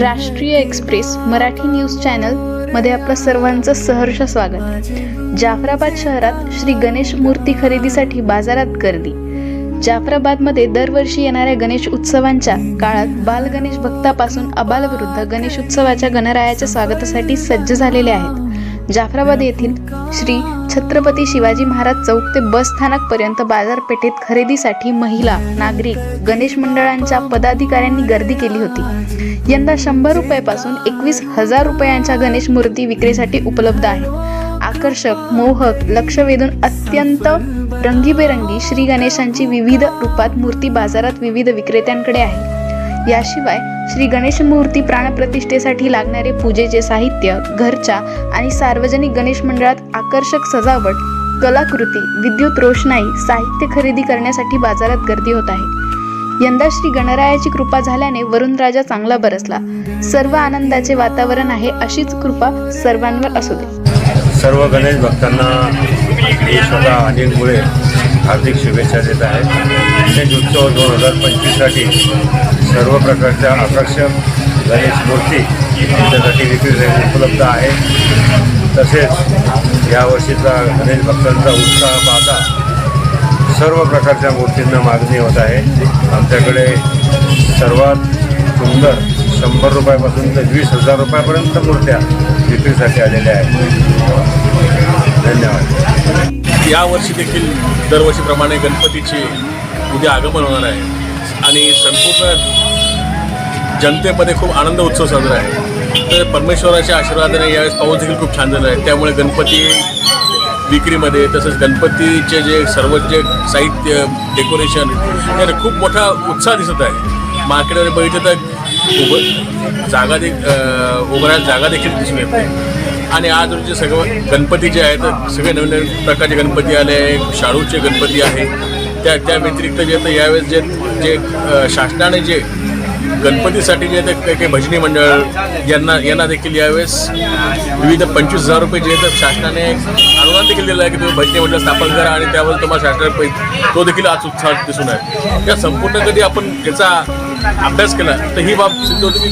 राष्ट्रीय express Marathi news चॅनलमध्ये आपलं सर्वांचं सहर्ष स्वागत. जाफराबाद शहरात श्री गणेश मूर्ती खरेदीसाठी बाजारात गर्दी. जाफराबादमध्ये दरवर्षी येणाऱ्या गणेश उत्सवांच्या काळात बाल गणेश भक्तापासून अबालवृद्ध गणेश उत्सवाच्या गणरायाच्या स्वागतासाठी सज्ज झालेले आहेत. जाफराबाद येथील श्री छत्रपती शिवाजी महाराज चौक ते बस स्थानकपर्यंत बाजारपेठेत खरेदीसाठी महिला नागरिक गणेश मंडळांच्या पदाधिकाऱ्यांनी गर्दी केली होती. यंदा शंभर रुपयापासून एकवीस हजार रुपयांच्या गणेश मूर्ती विक्रीसाठी उपलब्ध आहे. आकर्षक मोहक लक्ष वेधून अत्यंत रंगीबेरंगी श्री गणेशांची विविध रूपात मूर्ती बाजारात विविध विक्रेत्यांकडे आहे. याशिवाय श्री गणेश मूर्ती प्राणप्रतिष्ठेसाठी लागणारे पूजेचे साहित्य घरच्या आणि सार्वजनिक गणेश मंडळात आकर्षक सजावट कलाकृती विद्युत रोषणाई साहित्य खरेदी करण्यासाठी बाजारात गर्दी होत आहे. यंदा श्री गणरायाची कृपा झाल्याने वरुण राजा चांगला बरसला. सर्व आनंदाचे वातावरण आहे अशीच कृपा सर्वांवर असू दे. सर्व गणेश भक्तांना स्वतः अनिल मुळे हार्दिक शुभेच्छा देत आहे गणेश उत्सव दोन हजार पंचवीससाठी सर्व प्रकारच्या आकर्षक गणेश मूर्ती त्यांच्यासाठी विक्रीसाठी उपलब्ध आहे. तसेच यावर्षीचा गणेश भक्तांचा उत्साह पाहता सर्व प्रकारच्या मूर्तींना मागणी होत आहे. आमच्याकडे सर्वात सुंदर शंभर रुपयापासून ते वीस हजार रुपयापर्यंत मूर्त्या विक्रीसाठी आलेल्या आहेत. यावर्षी देखील दरवर्षीप्रमाणे गणपतीचे उद्या आगमन होणार आहे. आणि संपूर्ण जनतेमध्ये खूप आनंद उत्सव साजरा आहे. तर परमेश्वराच्या आशीर्वादाने यावेळेस पाऊस देखील खूप छान झाला आहे. त्यामुळे गणपती विक्रीमध्ये तसंच गणपतीचे जे सर्व जे साहित्य डेकोरेशन यात खूप मोठा उत्साह दिसत आहे. मार्केटमध्ये बघितलं तर उभ जागा दे उभारायला जागा देखील दिसून येत. नाही आणि आज रोजी सगळं गणपती जे आहेत सगळे नवीन नवीन प्रकारचे गणपती आले शाळूचे गणपती आहे. त्या त्या व्यतिरिक्त जे तर यावेळेस जे जे शासनाने जे गणपतीसाठी जे ते काही काही भजनी मंडळ यांना यांना देखील यावेळेस विविध पंचवीस हजार रुपये जे तर शासनाने अनुदान देखील दिलं आहे की तुम्ही भजनी मंडळ स्थापन करा आणि त्यावर तुम्हाला शासनाने पैसे तो देखील आज उत्साह दिसून आहे. या संपूर्ण कधी आपण याचा अभ्यास केला तर ही बाब सिद्ध होती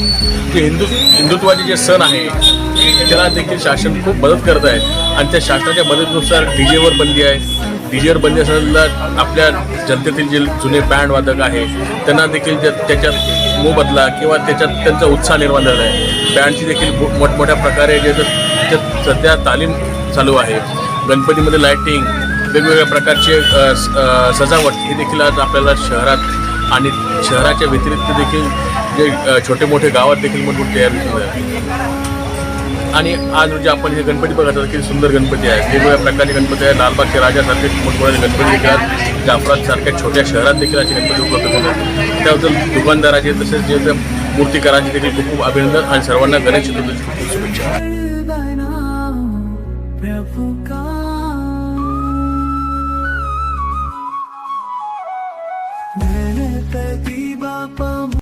की हिंदू हिंदुत्वाचे जे सण आहे त्याला देखील शासन खूप मदत करत आहे. आणि त्या शासनाच्या मदतीनुसार डी जेवर बंदी आहे. डी जेवर बंदी असलेला आपल्या जनतेतील जे जुने बँड वादक आहे त्यांना देखील त्याच्यात मोबदला किंवा त्याच्यात त्यांचा उत्साह निर्माण झाला आहे. बँडची देखील मोठमोठ्या प्रकारे जे सध्या तालीम चालू आहे. गणपतीमध्ये लायटिंग वेगवेगळ्या प्रकारचे स- सजावट हे देखील आज आपल्याला शहरात आणि शहराच्या व्यतिरिक्त देखील जे छोटे मोठे गावात देखील मोठमोठे तयार दिसून आहे. आणि आज रोजी आपण हे गणपती बघत आहोत किती सुंदर गणपती आहे. वेगवेगळ्या प्रकारचे गणपती आहे लालबागचे राजासारखे मोठमोठे गणपती देखील जाफरातसारख्या सारख्या छोट्या शहरात देखील असे गणपती उपलब्ध होतात त्याबद्दल दुकानदाराचे तसेच जे ते मूर्तीकारांचे देखील खूप खूप अभिनंदन आणि सर्वांना गणेश चतुर्थीची खूप खूप शुभेच्छा.